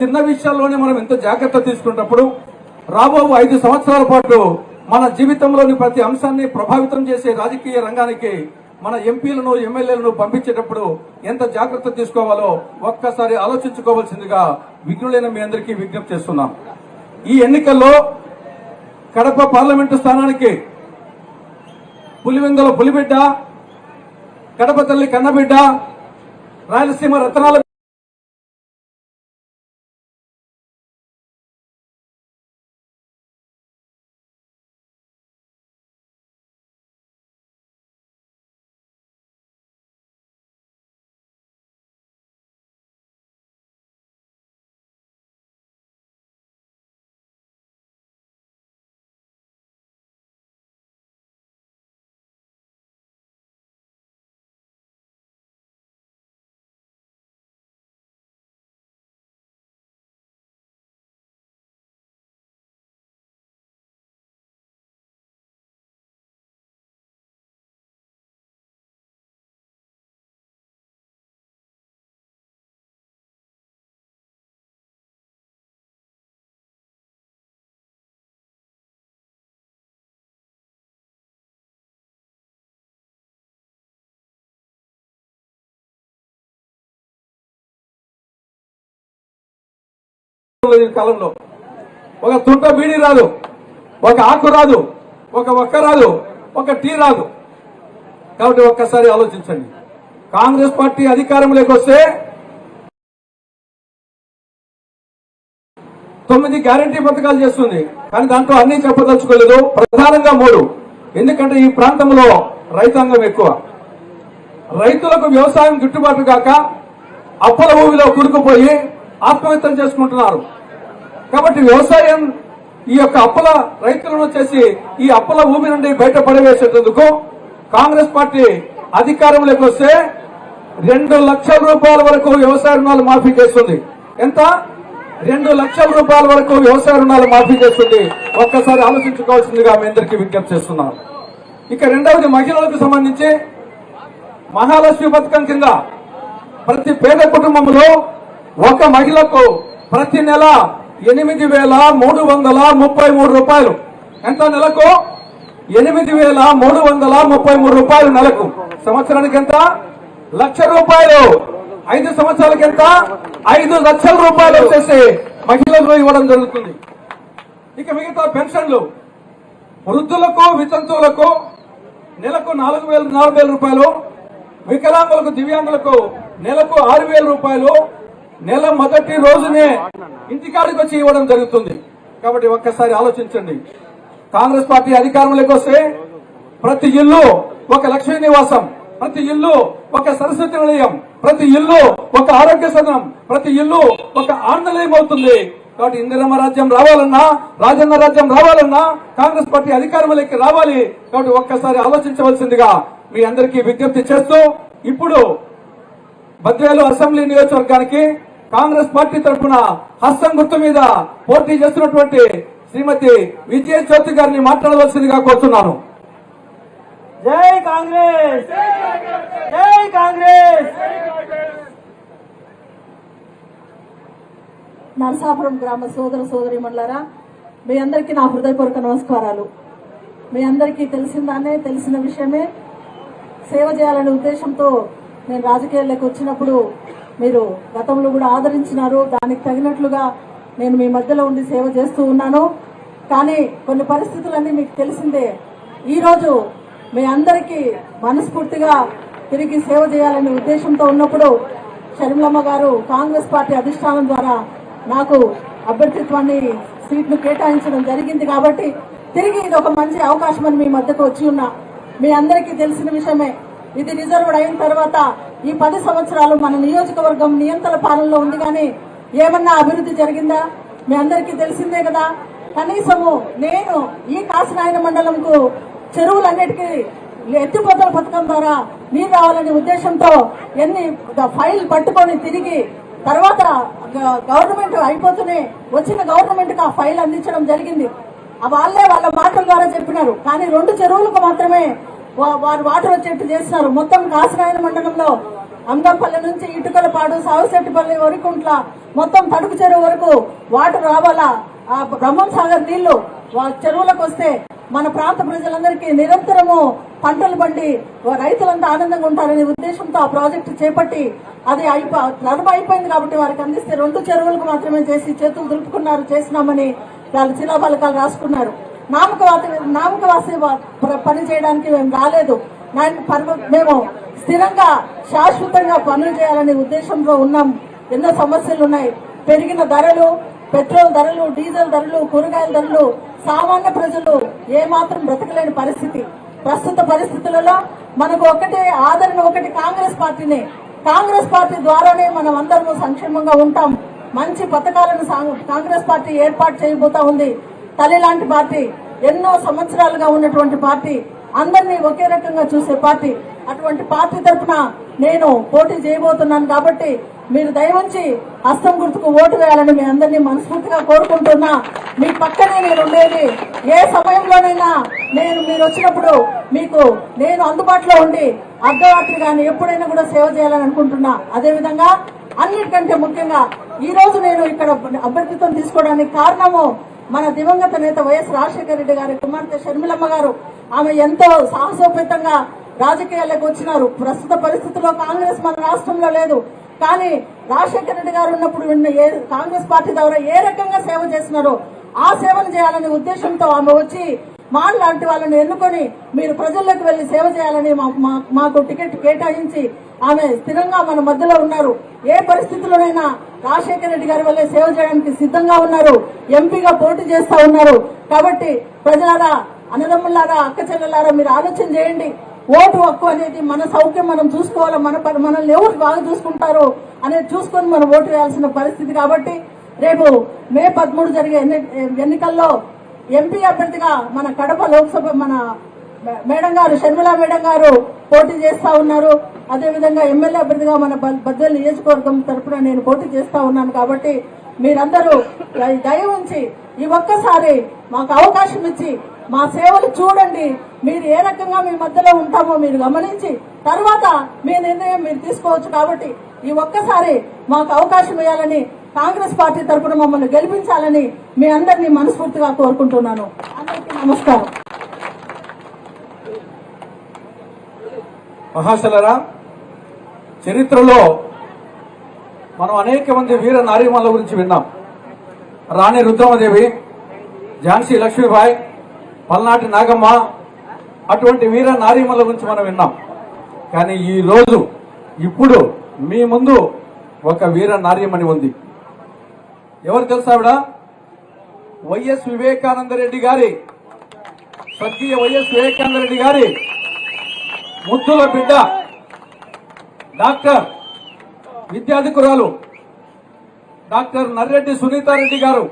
చిన్న విషయాల్లోనే మనం ఎంతో జాగ్రత్త తీసుకున్నప్పుడు రాబో ఐదు సంవత్సరాల పాటు మన జీవితంలోని ప్రతి అంశాన్ని ప్రభావితం చేసే రాజకీయ రంగానికి మన ఎంపీలను ఎమ్మెల్యేలను పంపించేటప్పుడు ఎంత జాగ్రత్త తీసుకోవాలో ఒక్కసారి ఆలోచించుకోవాల్సిందిగా విఘ్నులైన మీ అందరికీ విజ్ఞప్తి చేస్తున్నాం. ఈ ఎన్నికల్లో కడప పార్లమెంటు స్థానానికి పులివెందుల పులిబిడ్డ కడప తల్లి కన్నబిడ్డ రాయలసీమ రత్నాల ఈ కాలంలో ఒక తుంట బీడి రాదు ఒక ఆకు రాదు ఒక ఒక్క రాదు ఒక టీ రాదు. కాబట్టి ఒక్కసారి ఆలోచించండి. కాంగ్రెస్ పార్టీ అధికారంలోకి వస్తే తొమ్మిది గ్యారంటీ పథకాలు చేస్తుంది. కానీ దాంట్లో అన్ని చెప్పదలుచుకోలేదు. ప్రధానంగా మూడు. ఎందుకంటే ఈ ప్రాంతంలో రైతాంగం ఎక్కువ. రైతులకు వ్యవసాయం గిట్టుబాటు కాక అప్పుల భూమిలో కూరుకుపోయి ఆత్మహత్యలు చేసుకుంటున్నారు. కాబట్టి వ్యవసాయం ఈ యొక్క అప్పుల రైతులను చేసి ఈ అప్పుల భూమి నుండి బయట పడవేసేందుకు కాంగ్రెస్ పార్టీ అధికారంలోకి వస్తే రెండు లక్షల రూపాయల వరకు వ్యవసాయ రుణాలు మాఫీ చేస్తుంది. ఎంత? రెండు లక్షల రూపాయల వరకు వ్యవసాయ రుణాలు మాఫీ చేస్తుంది. ఒక్కసారి ఆలోచించుకోవాల్సిందిగా మీ అందరికీ విజ్ఞప్తి చేస్తున్నాం ఇక రెండవది మహిళలకు సంబంధించి మహాలక్ష్మి పథకం కింద ప్రతి పేద కుటుంబంలో ఒక మహిళకు ప్రతి నెల ఎనిమిది వేల మూడు వందల ముప్పై మూడు రూపాయలు. ఎంత నెలకు? ఎనిమిది వేల మూడు వందల ముప్పై మూడు రూపాయలు నెలకు. సంవత్సరానికి ఎంత? లక్ష రూపాయలు. ఐదు సంవత్సరాలకి ఎంత? ఐదు లక్షల రూపాయలు వచ్చేసి మహిళలకు ఇవ్వడం జరుగుతుంది. ఇక మిగతా పెన్షన్లు. వృద్ధులకు వితంతువులకు నెలకు నాలుగు వేల నాలుగు వేల రూపాయలు. వికలాంగులకు దివ్యాంగులకు నెలకు ఆరు వేల రూపాయలు. నెల మొదటి రోజునే ఇంటికాడికి వచ్చి ఇవ్వడం జరుగుతుంది. కాబట్టి ఒక్కసారి ఆలోచించండి. కాంగ్రెస్ పార్టీ అధికారంలోకి వస్తే ప్రతి ఇల్లు ఒక లక్ష్మీ నివాసం ప్రతి ఇల్లు ఒక సరస్వతి నిలయం ప్రతి ఇల్లు ఒక ఆరోగ్య సదనం ప్రతి ఇల్లు ఒక ఆందోళయం అవుతుంది. కాబట్టి ఇందిరమ్మ రాజ్యం రావాలన్నా రాజన్న రాజ్యం రావాలన్నా కాంగ్రెస్ పార్టీ అధికారంలోకి రావాలి. కాబట్టి ఒక్కసారి ఆలోచించవలసిందిగా మీ అందరికీ విజ్ఞప్తి చేస్తూ ఇప్పుడు బద్వేలు అసెంబ్లీ నియోజకవర్గానికి కాంగ్రెస్ పార్టీ తరఫున హస్తం గుర్తు మీద పోటీ చేస్తున్నటువంటి శ్రీమతి విజయ చౌతి గారిని మాట్లాడవలసిందిగా కోరుతున్నాను. జై కాంగ్రెస్! జై కాంగ్రెస్! నరసాపురం గ్రామ సోదర సోదరి మండలారా మీ అందరికీ నా హృదయపూర్వక నమస్కారాలు. మీ అందరికీ తెలిసిందానే తెలిసిన విషయమే. సేవ చేయాలనే ఉద్దేశంతో నేను రాజకీయాల్లోకి వచ్చినప్పుడు మీరు గతంలో కూడా ఆదరించినారు. దానికి తగినట్లుగా నేను మీ మధ్యలో ఉండి సేవ చేస్తూ ఉన్నాను. కానీ కొన్ని పరిస్థితులన్నీ మీకు తెలిసిందే. ఈరోజు మీ అందరికీ మనస్ఫూర్తిగా తిరిగి సేవ చేయాలనే ఉద్దేశంతో ఉన్నప్పుడు షర్మిలమ్మ గారు కాంగ్రెస్ పార్టీ అధిష్టానం ద్వారా నాకు అభ్యర్థిత్వాన్ని సీట్ను కేటాయించడం జరిగింది కాబట్టి తిరిగి ఇది ఒక మంచి అవకాశం అని మీ మధ్యకు వచ్చి ఉన్నా. మీ అందరికీ తెలిసిన విషయమే. ఇది రిజర్వ్డ్ అయిన తర్వాత ఈ పది సంవత్సరాలు మన నియోజకవర్గం నియంత్రణ పాలనలో ఉంది కానీ ఏమన్నా అభివృద్ధి జరిగిందా? మీ అందరికీ తెలిసిందే కదా. కనీసము నేను ఈ కాసినాయన మండలంకు చెరువులన్నిటికీ ఎత్తిపోతల పథకం ద్వారా నీరు రావాలనే ఉద్దేశంతో ఎన్ని ఫైల్ పట్టుకొని తిరిగి తర్వాత గవర్నమెంట్ అయిపోతూనే వచ్చిన గవర్నమెంట్కి ఆ ఫైల్ అందించడం జరిగింది. వాళ్ళే వాళ్ళ మాటల ద్వారా చెప్పినారు. కానీ రెండు చెరువులకు మాత్రమే వారు వాటర్ వచ్చేట్టు చేస్తున్నారు. మొత్తం కాసరాయన మండలంలో అందంపల్లి నుంచి ఇటుకలపాడు సాగుశెట్టిపల్లి వరకుంట్ల మొత్తం తడుపు చెరువు వరకు వాటర్ రావాలా? ఆ బ్రహ్మం సాగర్ నీళ్ళు చెరువులకు వస్తే మన ప్రాంత ప్రజలందరికీ నిరంతరము పంటలు పండి రైతులంతా ఆనందంగా ఉంటారనే ఉద్దేశంతో ఆ ప్రాజెక్టు చేపట్టి అది అయిపో అయిపోయింది కాబట్టి వారికి అందిస్తే రెండు చెరువులకు మాత్రమే చేసి చేతులు దులుపుకున్నారు చేసినామని వాళ్ళు శిలాఫలకాలు రాసుకున్నారు. నామకవాసి నామకవాసి పని చేయడానికి మేము రాలేదు. మేము స్థిరంగా శాశ్వతంగా పనులు చేయాలనే ఉద్దేశంలో ఉన్నాం. ఎన్నో సమస్యలు ఉన్నాయి. పెరిగిన ధరలు పెట్రోల్ ధరలు డీజిల్ ధరలు కూరగాయల ధరలు సామాన్య ప్రజలు ఏ మాత్రం బ్రతకలేని పరిస్థితి. ప్రస్తుత పరిస్థితులలో మనకు ఒకటే ఆదరణ ఒకటి కాంగ్రెస్ పార్టీనే. కాంగ్రెస్ పార్టీ ద్వారానే మనం అందరము సంక్షేమంగా ఉంటాం. మంచి పథకాలను కాంగ్రెస్ పార్టీ ఏర్పాటు చేయబోతా ఉంది. తల్లి లాంటి పార్టీ ఎన్నో సంవత్సరాలుగా ఉన్నటువంటి పార్టీ అందరినీ ఒకే రకంగా చూసే పార్టీ. అటువంటి పార్టీ తరఫున నేను పోటీ చేయబోతున్నాను కాబట్టి మీరు దయవంచి హస్తం గుర్తుకు ఓటు వేయాలని మీ అందరినీ మనస్ఫూర్తిగా కోరుకుంటున్నా. మీ పక్కనే నేను ఉండేది. ఏ సమయంలోనైనా నేను మీరు వచ్చినప్పుడు మీకు నేను అందుబాటులో ఉండి అర్ధరాత్రి కానీ ఎప్పుడైనా కూడా సేవ చేయాలని అనుకుంటున్నా. అదేవిధంగా అన్నిటికంటే ముఖ్యంగా ఈ రోజు నేను ఇక్కడ అభ్యర్థిత్వం తీసుకోవడానికి కారణము మన దివంగత నేత వైఎస్ రాజశేఖర రెడ్డి గారి కుమార్తె షర్మిలమ్మ గారు ఆమె ఎంతో సాహసోపేతంగా రాజకీయాల్లోకి వచ్చినారు. ప్రస్తుత పరిస్థితుల్లో కాంగ్రెస్ మన రాష్ట్రంలో లేదు. కానీ రాజశేఖర రెడ్డి గారు ఉన్నప్పుడు ఏ కాంగ్రెస్ పార్టీ ద్వారా ఏ రకంగా సేవ చేసినారో ఆ సేవలు చేయాలనే ఉద్దేశంతో ఆమె వచ్చి మా లాంటి వాళ్ళని ఎన్నుకొని మీరు ప్రజల్లోకి వెళ్ళి సేవ చేయాలని మా- మాకు టికెట్ కేటాయించి ఆమె స్థిరంగా మన మధ్యలో ఉన్నారు. ఏ పరిస్థితుల్లోనైనా రాజశేఖర రెడ్డి గారి వల్లే సేవ చేయడానికి సిద్ధంగా ఉన్నారు. ఎంపీగా పోటీ చేస్తా ఉన్నారు. కాబట్టి ప్రజలారా అన్నదమ్ములారా అక్క చెల్లెలారా మీరు ఆలోచన చేయండి. ఓటు హక్కు అనేది మన సౌఖ్యం మనం చూసుకోవాలి మన మనల్ని ఎవరు బాగా చూసుకుంటారు అనేది చూసుకొని మనం ఓటు వేయాల్సిన పరిస్థితి కాబట్టి రేపు మే పదమూడు జరిగే ఎన్ని- ఎన్నికల్లో ఎంపీ అభ్యర్థిగా మన కడప లోక్సభ మన మేడం గారు షర్మిలా మేడం గారు పోటీ చేస్తా ఉన్నారు. అదేవిధంగా ఎమ్మెల్యే అభ్యర్థిగా మన బద్దెల నియోజకవర్గం తరపున నేను పోటీ చేస్తా ఉన్నాను కాబట్టి మీరందరూ దయ- దయ ఉంచి ఈ ఒక్కసారి మాకు అవకాశం ఇచ్చి మా సేవలు చూడండి. మీరు ఏ రకంగా మీ మధ్యలో ఉంటామో మీరు గమనించి తర్వాత మీ నిర్ణయం మీరు తీసుకోవచ్చు కాబట్టి ఈ ఒక్కసారి మాకు అవకాశం ఇవ్వాలని కాంగ్రెస్ పార్టీ తరపున మమ్మల్ని గెలిపించాలని మీ అందరినీ మనస్ఫూర్తిగా కోరుకుంటున్నాను. అందరికీ నమస్కారం. మహాశలరా చరిత్రలో మనం అనేక మంది వీర నారీమణుల గురించి విన్నాం. రాణి రుద్రమదేవి ఝాన్సీ లక్ష్మీబాయి పల్నాటి నాగమ్మ అటువంటి వీర నారీమణుల గురించి మనం విన్నాం. కానీ ఈ రోజు ఇప్పుడు మీ ముందు ఒక వీర నార్యమణి ఉంది. ఎవరు తెలుసా ఆవిడ? వైఎస్ వివేకానంద రెడ్డి గారి స్వర్గీయ వైఎస్ వివేకానంద రెడ్డి గారి ముద్దుల బిడ్డ డాక్టర్ విద్యాధికురాలు డాక్టర్ నర్రెడ్డి సునీతారెడ్డి గారు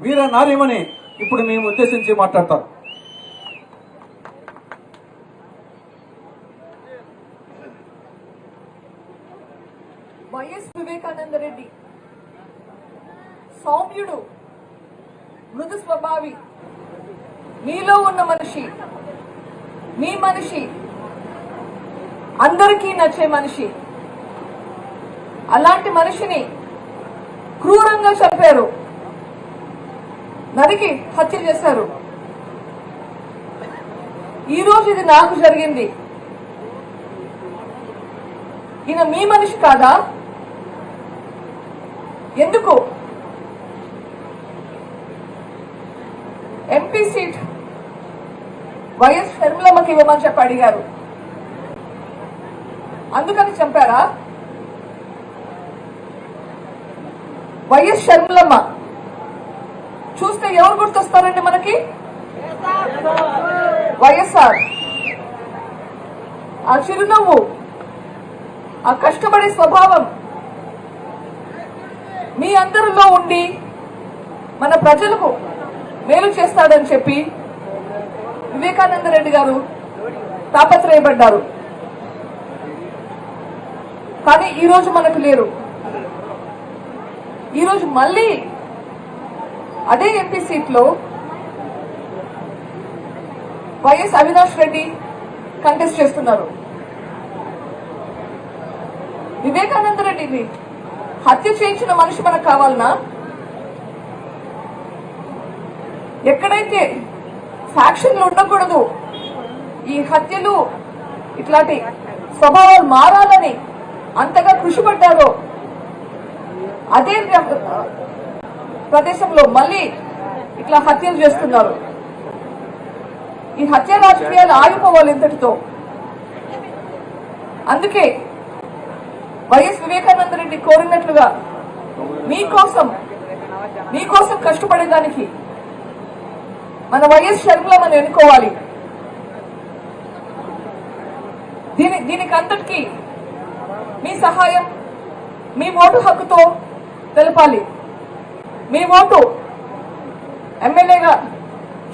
వీర నార్యమని ఇప్పుడు మేము ఉద్దేశించి మాట్లాడతారు వైఎస్ వివేకానంద రెడ్డి సౌమ్యుడు మృదు స్వభావి. మీలో ఉన్న మనిషి మీ మనిషి అందరికీ నచ్చే మనిషి. అలాంటి మనిషిని క్రూరంగా చంపారు. నరికి హత్య చేశారు. ఈ రోజు ఇది నాకు జరిగింది. ఈయన మీ మనిషి కాదా? ఎందుకు ఎంపీ సీట్ వైఎస్ షర్మిలమ్మకి ఇవ్వమని చెప్పి అడిగారు. అందుకని చంపారా? వైఎస్ షర్మిలమ్మ చూస్తే ఎవరు గుర్తొస్తారండి మనకి? వైఎస్ఆర్. ఆ చిరునవ్వు ఆ కష్టపడే స్వభావం మీ అందరిలో ఉండి మన ప్రజలకు మేలు చేస్తాడని చెప్పి వివేకానంద రెడ్డి గారు తాపత్రయపడ్డారు. కానీ ఈరోజు మనకు లేరు. ఈరోజు మళ్ళీ అదే ఎంపీ సీట్లో వైఎస్ అవినాష్ రెడ్డి కంటెస్ట్ చేస్తున్నారు. వివేకానంద రెడ్డిని హత్య చేయించిన మనిషి మనకు కావాలనా? ఎక్కడైతే ఫ్యాక్షన్లు ఉండకూడదు ఈ హత్యలు ఇట్లాంటి స్వభావాలు మారాలని అంతగా కృషి పడ్డారో అదే ప్రదేశంలో మళ్ళీ ఇట్లా హత్యలు చేస్తున్నారు. ఈ హత్య రాజకీయాలు ఆగిపోవాలి ఇంతటితో. అందుకే వైఎస్ వివేకానంద రెడ్డి కోరినట్లుగా మీకోసం మీకోసం కష్టపడేదానికి మన వైఎస్ శర్మల మనం ఎన్నుకోవాలి. దీని దీనికి మీ సహాయం మీ ఓటు హక్కుతో తెలపాలి మీ ఓటు ఎమ్మెల్యేగా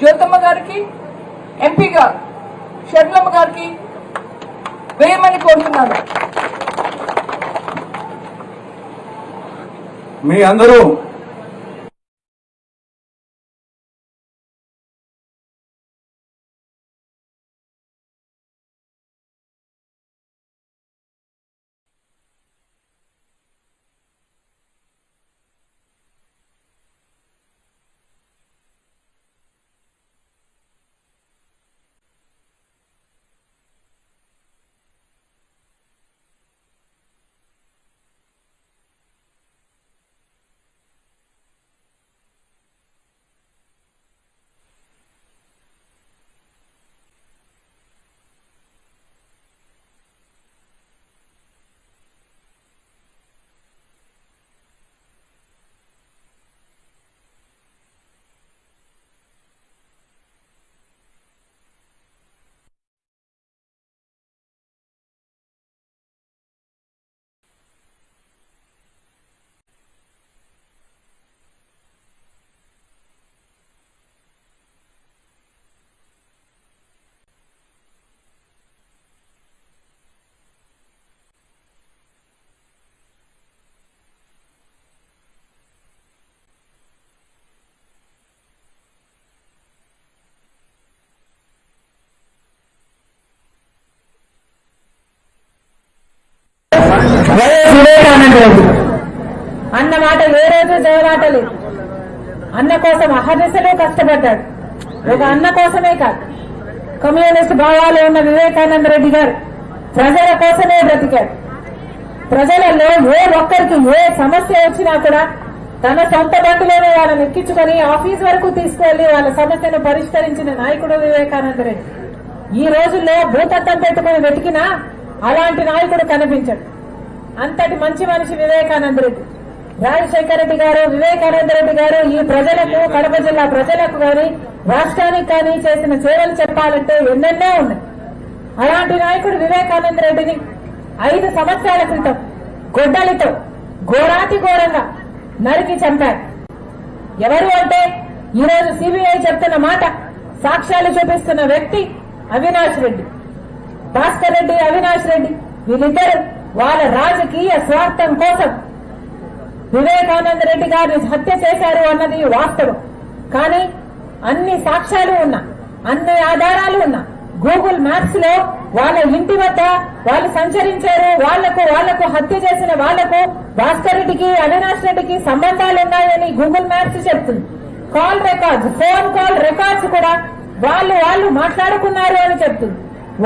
జ్యోతమ్మ గారికి ఎంపీగా షర్లమ్మ గారికి వేయమని కోరుతున్నాను. మీ అందరూ వైఎస్ వివేకానంద రెడ్డి అన్న మాట ఏ రోజు జయలాటలేదు అన్న కోసం అహర్నిశలు కష్టపడ్డాడు. ఒక అన్న కోసమే కాదు. కమ్యూనిస్ట్ భావాలు ఉన్న వివేకానంద రెడ్డి గారు ప్రజల కోసమే బ్రతికాడు. ప్రజలలో ఏ ఒక్కరికి ఏ సమస్య వచ్చినా కూడా తన సొంత బండిలోనే వాళ్ళని ఎక్కించుకొని ఆఫీస్ వరకు తీసుకెళ్ళి వాళ్ళ సమస్యను పరిష్కరించిన నాయకుడు వివేకానంద రెడ్డి. ఈ రోజుల్లో భూతత్వం పెట్టుకుని వెతికినా అలాంటి నాయకుడు కనిపించడు. అంతటి మంచి మనిషి వివేకానంద రెడ్డి. రాజశేఖర రెడ్డి గారు వివేకానంద రెడ్డి గారు ఈ ప్రజలకు కడప జిల్లా ప్రజలకు కానీ రాష్ట్రానికి కానీ చేసిన సేవలు చెప్పాలంటే ఎన్నెన్నో ఉన్నాయి. అలాంటి నాయకుడు వివేకానంద రెడ్డిని ఐదు సంవత్సరాల క్రితం గొడ్డలితో ఘోరాతి ఘోరంగా నరికి చంపారు. ఎవరు అంటే ఈరోజు సిబిఐ చెప్తున్న మాట సాక్ష్యాలు చూపిస్తున్న వ్యక్తి అవినాష్ రెడ్డి. భాస్కర్ రెడ్డి అవినాష్ రెడ్డి. వీళ్ళిద్దరు వాళ్ళ రాజకీయ స్వార్థం కోసం వివేకానంద రెడ్డి గారిని హత్య చేశారు అన్నది వాస్తవం. కానీ అన్ని సాక్ష్యాలు ఉన్నా అన్ని ఆధారాలు ఉన్నా గూగుల్ మ్యాప్స్లో వాళ్ళ ఇంటి వద్ద వాళ్ళు సంచరించారు వాళ్ళకు వాళ్ళకు హత్య చేసిన వాళ్ళకు భాస్కర్ రెడ్డికి అవినాష్ రెడ్డికి సంబంధాలు ఉన్నాయని గూగుల్ మ్యాప్స్ చెప్తుంది. Call records phone call records కూడా వాళ్ళు వాళ్ళు మాట్లాడుకున్నారు అని చెప్తుంది.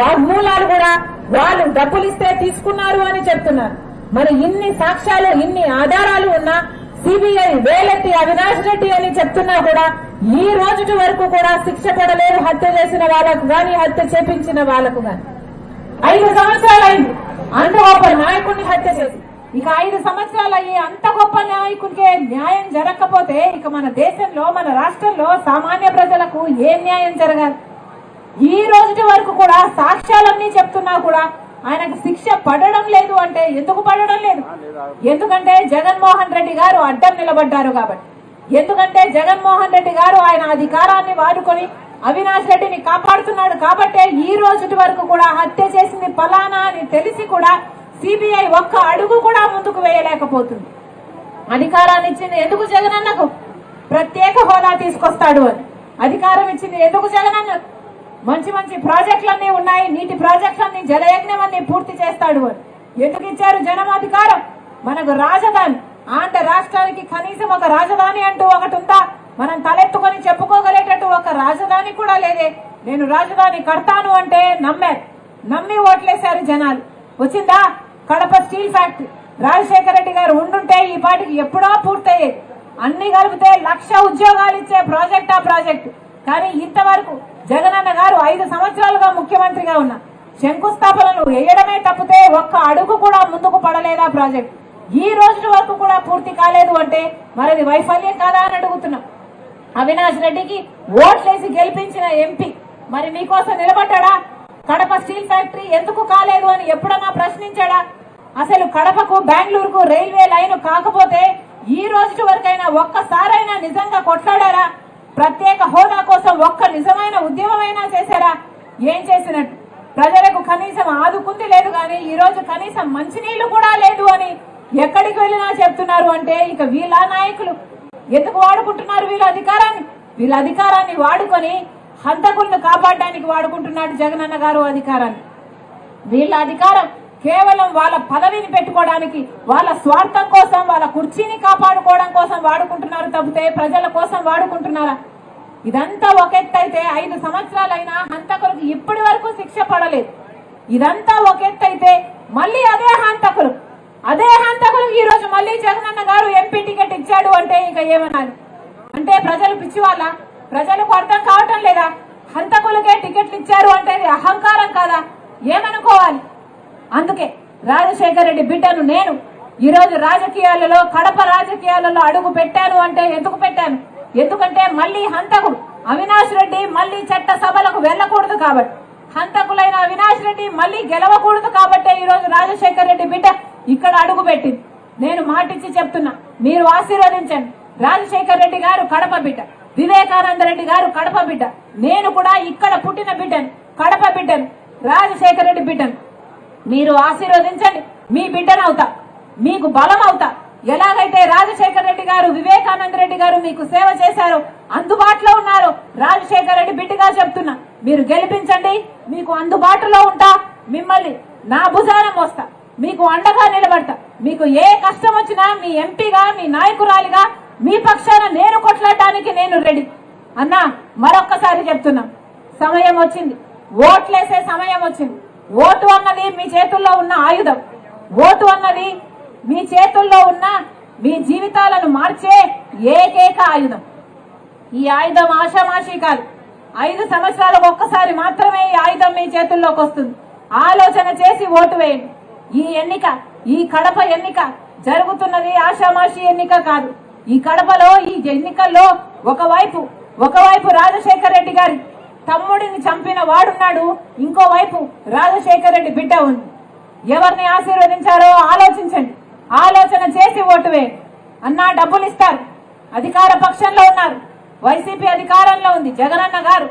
వాగ్మూలాలు కూడా వాళ్ళు డబ్బులు ఇస్తే తీసుకున్నారు అని చెప్తున్నారు. మరి ఇన్ని సాక్ష్యాలు ఇన్ని ఆధారాలు ఉన్నా సిబిఐ వేలెత్తి అవినాష్ రెడ్డి అని చెప్తున్నా కూడా ఈ రోజు వరకు కూడా శిక్ష పడలేదు హత్య చేసిన వాళ్ళకు గాని హత్య చేపించిన వాళ్ళకు గాని. ఐదు సంవత్సరాలు అయింది. అంత గొప్ప నాయకుడిని హత్య చేసి. ఇక ఐదు సంవత్సరాలు అయ్యి అంత గొప్ప నాయకుడికే న్యాయం జరగకపోతే ఇక మన దేశంలో మన రాష్ట్రంలో సామాన్య ప్రజలకు ఏ న్యాయం జరగాలి? ఈ రోజు వరకు కూడా సాక్ష్యాలన్నీ చెప్తున్నా కూడా ఆయనకు శిక్ష పడడం లేదు అంటే ఎందుకు పడడం లేదు? ఎందుకంటే జగన్మోహన్ రెడ్డి గారు అడ్డం నిలబడ్డారు కాబట్టి. ఎందుకంటే జగన్మోహన్ రెడ్డి గారు ఆయన అధికారాన్ని వాడుకొని అవినాష్ రెడ్డిని కాపాడుతున్నాడు కాబట్టే ఈ రోజు వరకు కూడా హత్య చేసింది ఫలానా అని తెలిసి కూడా సిబిఐ ఒక్క అడుగు కూడా ముందుకు వేయలేకపోతుంది. అధికారాన్ని ఇచ్చింది ఎందుకు జగనన్నకు? ప్రత్యేక హోదా తీసుకొస్తాడు అని. అధికారం ఇచ్చింది ఎందుకు జగనన్నకు? మంచి మంచి ప్రాజెక్టులన్నీ ఉన్నాయి. నీటి ప్రాజెక్టులన్నీ జలయజ్ఞం అన్ని పూర్తి చేస్తాడు అని ఎందుకు ఇచ్చారు జనం అధికారం మనకు రాజధాని. ఆంధ్ర రాష్ట్రానికి కనీసం ఒక రాజధాని అంటూ ఒకటి ఉందా? మనం తలెత్తుకొని చెప్పుకోగలేటట్టు ఒక రాజధాని కూడా లేదే. నేను రాజధాని కడతాను అంటే నమ్మారు. నమ్మి ఓట్లేశారు జనాలు. వచ్చిందా? Kadapa steel factory. Rajasekhara Reddy గారు ఉండుంటే ఈ పాటికి ఎప్పుడో పూర్తయ్యేది. అన్ని కలిపితే లక్ష ఉద్యోగాలు ఇచ్చే ప్రాజెక్ట్ ఆ ప్రాజెక్ట్. కానీ ఇంతవరకు జగనన్న గారు ఐదు సంవత్సరాలుగా ముఖ్యమంత్రిగా ఉన్నా. శంకుస్థాపనలు వేయడమే తప్పితే ఒక్క అడుగు కూడా ముందుకు పడలేదా ప్రాజెక్ట్? ఈ రోజు వరకు కూడా పూర్తి కాలేదు అంటే మరిది వైఫల్యం కాదా అని అడుగుతున్నాం. అవినాష్ రెడ్డికి ఓట్లేసి గెలిపించిన ఎంపీ మరి మీకోసం నిలబడ్డా కడప స్టీల్ ఫ్యాక్టరీ ఎందుకు కాలేదు అని ఎప్పుడన్నా ప్రశ్నించాడా? అసలు కడపకు బెంగళూరుకు రైల్వే లైన్ కాకపోతే ఈ రోజు వరకైనా ఒక్కసారైనా నిజంగా కొట్లాడారా? ప్రత్యేక హోదా కోసం ఒక్క నిజమైన ఉద్యమమైనా చేశారా? ఏం చేసినట్టు ప్రజలకు కనీసం ఆదుకుంది లేదు కానీ ఈ రోజు కనీసం మంచినీళ్ళు కూడా లేదు అని ఎక్కడికి వెళ్ళినా చెప్తున్నారు అంటే ఇక వీళ్ళ నాయకులు. ఎందుకు వాడుకుంటున్నారు వీళ్ళ అధికారాన్ని? వీళ్ళ అధికారాన్ని వాడుకొని హంతకులను కాపాడడానికి వాడుకుంటున్నాడు జగనన్న గారు అధికారాన్ని. వీళ్ళ అధికారం కేవలం వాళ్ళ పదవిని పెట్టుకోవడానికి వాళ్ళ స్వార్థం కోసం వాళ్ళ కుర్చీని కాపాడుకోవడం కోసం వాడుకుంటున్నారు తప్పితే ప్రజల కోసం వాడుకుంటున్నారా? ఇదంతా ఒక ఐదు సంవత్సరాలైనా హంతకులకు ఇప్పటి వరకు శిక్ష పడలేదు. ఇదంతా ఒక మళ్ళీ అదే హంతకులు. అదే హంతకులకు ఈ రోజు మళ్ళీ జగనన్న గారు ఎంపీ టికెట్ ఇచ్చాడు అంటే ఇంకా ఏమనాలి? అంటే ప్రజలు పిచ్చి వాళ్ళ ప్రజలకు అర్థం కావటం లేదా? హంతకులకే టికెట్లు ఇచ్చారు అంటే అహంకారం కాదా? ఏమనుకోవాలి? అందుకే రాజశేఖర రెడ్డి బిడ్డను నేను ఈరోజు రాజకీయాలలో కడప రాజకీయాలలో అడుగు పెట్టాను అంటే ఎందుకు పెట్టాను? ఎందుకంటే మళ్ళీ హంతకుడు అవినాష్ రెడ్డి మళ్ళీ చట్ట సభలకు వెళ్ళకూడదు కాబట్టి. హంతకులైన అవినాష్ రెడ్డి మళ్ళీ గెలవకూడదు కాబట్టే ఈరోజు రాజశేఖర రెడ్డి బిడ్డ ఇక్కడ అడుగు పెట్టింది. నేను మాటిచ్చి చెప్తున్నా మీరు ఆశీర్వదించండి. రాజశేఖర రెడ్డి గారు కడప బిడ్డ వివేకానంద రెడ్డి గారు కడప బిడ్డ. నేను కూడా ఇక్కడ పుట్టిన బిడ్డను కడప బిడ్డను రాజశేఖర రెడ్డి బిడ్డను. మీరు ఆశీర్వదించండి. మీ బిడ్డనవుతా. మీకు బలం అవుతా ఎలాగైతే రాజశేఖర రెడ్డి గారు వివేకానంద రెడ్డి గారు మీకు సేవ చేశారు అందుబాటులో ఉన్నారు రాజశేఖర రెడ్డి బిడ్డగా చెప్తున్నా మీరు గెలిపించండి. మీకు అందుబాటులో ఉంటా. మిమ్మల్ని నా భుజాన మోస్తా. మీకు అండగా నిలబడతా. మీకు ఏ కష్టం వచ్చినా మీ ఎంపీగా మీ నాయకురాలిగా మీ పక్షాన నేను కొట్లాడటానికి నేను రెడీ. అన్నా మరొక్కసారి చెప్తున్నా. సమయం వచ్చింది. ఓట్లేసే సమయం వచ్చింది. ఓటు అన్నది మీ చేతుల్లో ఉన్న ఆయుధం. ఓటు అన్నది మీ చేతుల్లో ఉన్న మీ జీవితాలను మార్చే ఏకైక ఆయుధం. ఈ ఆయుధం ఆషామాషి కాదు. ఐదు సంవత్సరాలకు ఒక్కసారి మాత్రమే ఈ ఆయుధం మీ చేతుల్లోకి వస్తుంది. ఆలోచన చేసి ఓటు వేయండి. ఈ ఎన్నిక ఈ కడప ఎన్నిక జరుగుతున్నది ఆషామాషి ఎన్నిక కాదు. ఈ కడపలో ఈ ఎన్నికల్లో ఒకవైపు ఒకవైపు రాజశేఖర రెడ్డి గారి తమ్ముడిని చంపిన వాడున్నాడు. ఇంకోవైపు రాజశేఖర్ రెడ్డి బిడ్డ ఉంది. ఎవరిని ఆశీర్వదించారో ఆలోచించండి. ఆలోచన చేసి ఓటు వేయండి. అన్నా డబ్బులు ఇస్తారు. అధికార పక్షంలో ఉన్నారు. వైసీపీ అధికారంలో ఉంది. జగనన్న గారు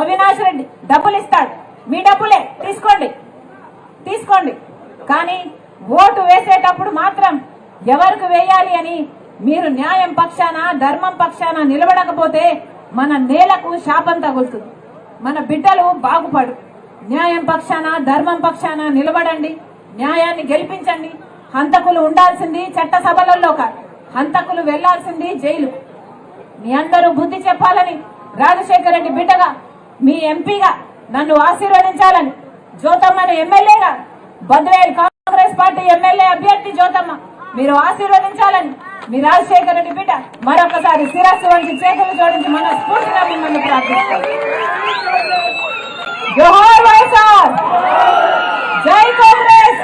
అవినాష్ రెడ్డి డబ్బులు ఇస్తాడు. మీ డబ్బులే తీసుకోండి. తీసుకోండి. కానీ ఓటు వేసేటప్పుడు మాత్రం ఎవరికి వేయాలి అని మీరు న్యాయం పక్షాన ధర్మం పక్షాన నిలబడకపోతే మన నేలకు శాపం తగులుతుంది. మన బిడ్డలు బాగుపడు. న్యాయం పక్షాన ధర్మం పక్షాన నిలబడండి. న్యాయాన్ని గెలిపించండి. హంతకులు ఉండాల్సింది చట్ట సభలలో కాదు హంతకులు వెళ్ళాల్సింది జైలు. మీ అందరూ బుద్ధి చెప్పాలని రాజశేఖర రెడ్డి బిడ్డగా మీ ఎంపీగా నన్ను ఆశీర్వదించాలని. జ్యోతమ్మని ఎమ్మెల్యేగా బద్వేల్ కాంగ్రెస్ పార్టీ ఎమ్మెల్యే అభ్యర్థి జ్యోతమ్మ. మీరు ఆశీర్వదించాలని మీ రాజశేఖర రెడ్డి బిడ్డ మరొకసారి శిరస్సు వంటి చేతులు జోడించి మన స్ఫూర్తిగా మిమ్మల్ని ప్రార్థిస్తాం జై కాంగ్రెస్!